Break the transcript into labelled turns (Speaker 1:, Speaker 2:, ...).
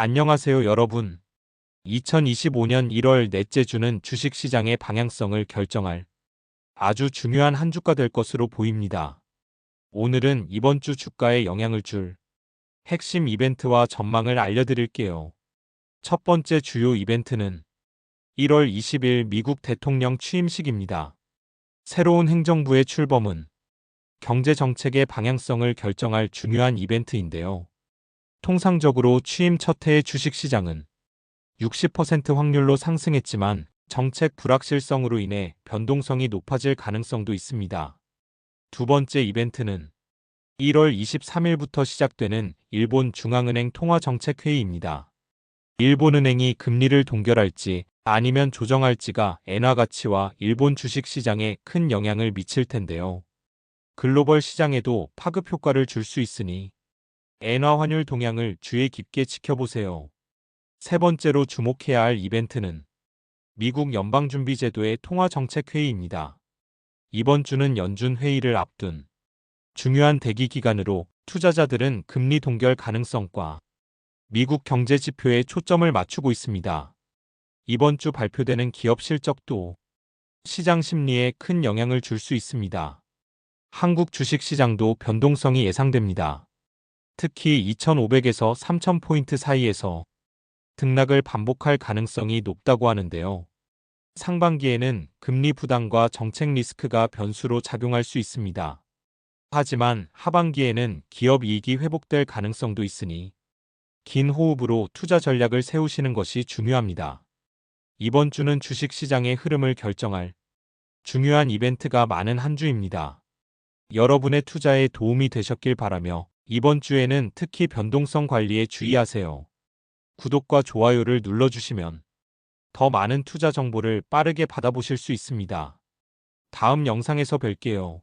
Speaker 1: 안녕하세요 여러분. 2025년 1월 넷째 주는 주식시장의 방향성을 결정할 아주 중요한 한 주가 될 것으로 보입니다. 오늘은 이번 주 주가에 영향을 줄 핵심 이벤트와 전망을 알려드릴게요. 첫 번째 주요 이벤트는 1월 20일 미국 대통령 취임식입니다. 새로운 행정부의 출범은 경제 정책의 방향성을 결정할 중요한 이벤트인데요. 통상적으로 취임 첫 해의 주식시장은 60% 확률로 상승했지만 정책 불확실성으로 인해 변동성이 높아질 가능성도 있습니다. 두 번째 이벤트는 1월 23일부터 시작되는 일본 중앙은행 통화정책회의입니다. 일본은행이 금리를 동결할지 아니면 조정할지가 엔화 가치와 일본 주식 시장에 큰 영향을 미칠 텐데요. 글로벌 시장에도 파급 효과를 줄 수 있으니 엔화 환율 동향을 주의 깊게 지켜보세요. 세 번째로 주목해야 할 이벤트는 미국 연방준비제도의 통화정책회의입니다. 이번 주는 연준 회의를 앞둔 중요한 대기 기간으로 투자자들은 금리 동결 가능성과 미국 경제 지표에 초점을 맞추고 있습니다. 이번 주 발표되는 기업 실적도 시장 심리에 큰 영향을 줄 수 있습니다. 한국 주식 시장도 변동성이 예상됩니다. 특히 2,500에서 3,000포인트 사이에서 등락을 반복할 가능성이 높다고 하는데요. 상반기에는 금리 부담과 정책 리스크가 변수로 작용할 수 있습니다. 하지만 하반기에는 기업 이익이 회복될 가능성도 있으니 긴 호흡으로 투자 전략을 세우시는 것이 중요합니다. 이번 주는 주식 시장의 흐름을 결정할 중요한 이벤트가 많은 한 주입니다. 여러분의 투자에 도움이 되셨길 바라며 이번 주에는 특히 변동성 관리에 주의하세요. 구독과 좋아요를 눌러주시면 더 많은 투자 정보를 빠르게 받아보실 수 있습니다. 다음 영상에서 뵐게요.